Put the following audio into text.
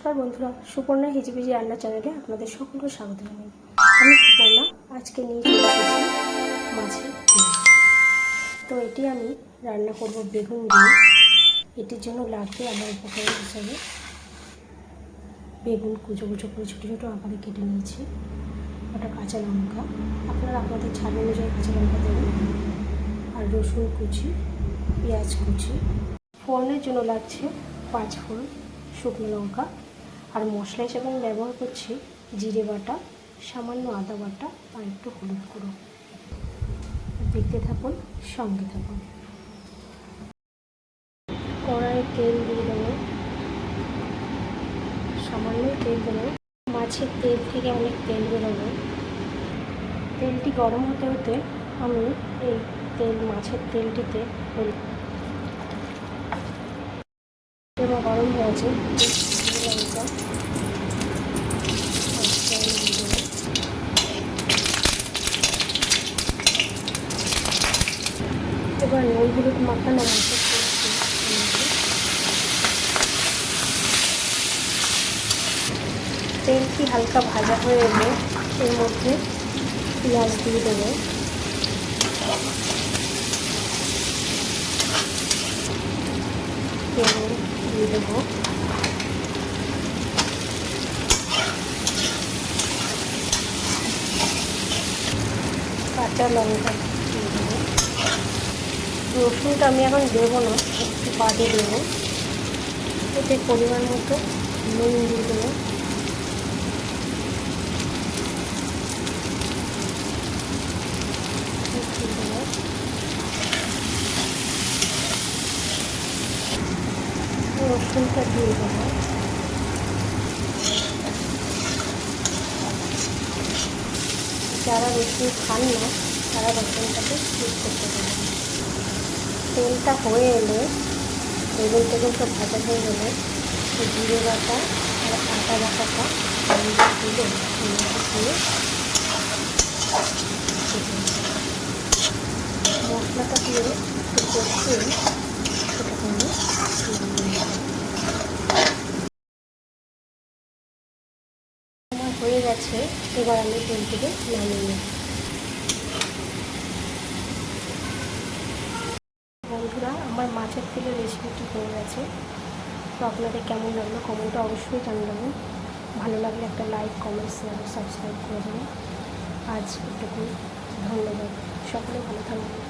নমস্কার বন্ধুরা, সুপর্ণা হিজিবিজি রান্না চ্যানেলে আপনাদের সকলকে স্বাগত জানাই। আমি সুপর্ণা, আজকে নিয়ে চলে এসেছি মাছের তো এটি আমি রান্না করব বেগুন দিয়ে। এটির জন্য লাগবে আমার উপকরণ হিসাবে বেগুন কুচো কুচো করে ছোটো ছোটো আকারে কেটে নিয়েছি। ওটা কাঁচা লঙ্কা। আপনারা আপনাদের ঝাল অনুযায়ী কাঁচা লঙ্কা দেবেন। আর রসুন কুচি, পেঁয়াজ কুচি। ফোড়নের জন্য লাগছে পাঁচ ফোড়ন শুকনো লঙ্কা। আর মশলা হিসেবে আমি ব্যবহার করছি জিরে বাটা, সামান্য আদা বাটা আর একটু হলুদ গুঁড়ো। দেখতে থাকুন, সঙ্গে থাকুন। কড়াইয়ে তেল দিয়ে দেবো। সামান্য তেল দেবো। মাছের তেল থেকে অনেক তেল বেরোবে। তেলটি গরম হতে হতে আমি এই তেল, মাছের তেলটিতে গরম হয়েছে লঙ্কা এবার নুন হলুদ মাখানো মাছের তেলটি হালকা ভাজা হয়ে এলে এর মধ্যে পেঁয়াজ দিয়ে দেবো। তেল দিয়ে দেবো। কাঁচা লঙ্কা। রসুনটা আমি এখন দেবো না, একটু বাদে দেবো। এতে পরিমাণ মতো নুন দিয়ে দেবো। রসুনটা দিয়ে দেবো। যারা রসুন খান না, তারা রসুনটাকে স্কিপ করতে পারেন তেলটা হয়ে এলে বেগুন টেগুন সব ভাজা হয়ে গেলে জিরে বাটা আর আটা বাটাটা দিয়ে মশলাটা দিয়ে একটু কষিয়ে সেটাকে আমি দিয়ে দিই। আমার হয়ে গেছে, এবার আমি তেল থেকে নামিয়ে নেব। বন্ধুরা, আমার মাছের তেলের রেসিপিটি হয়ে গেছে। তো আপনাদের কেমন লাগল কমেন্টটা অবশ্যই জানাবেন ভালো লাগলে একটা লাইক কমেন্ট শেয়ার সাবস্ক্রাইব করে দেবেন। আজ এটুকু ধন্যবাদ। সকলে ভালো থাকবেন।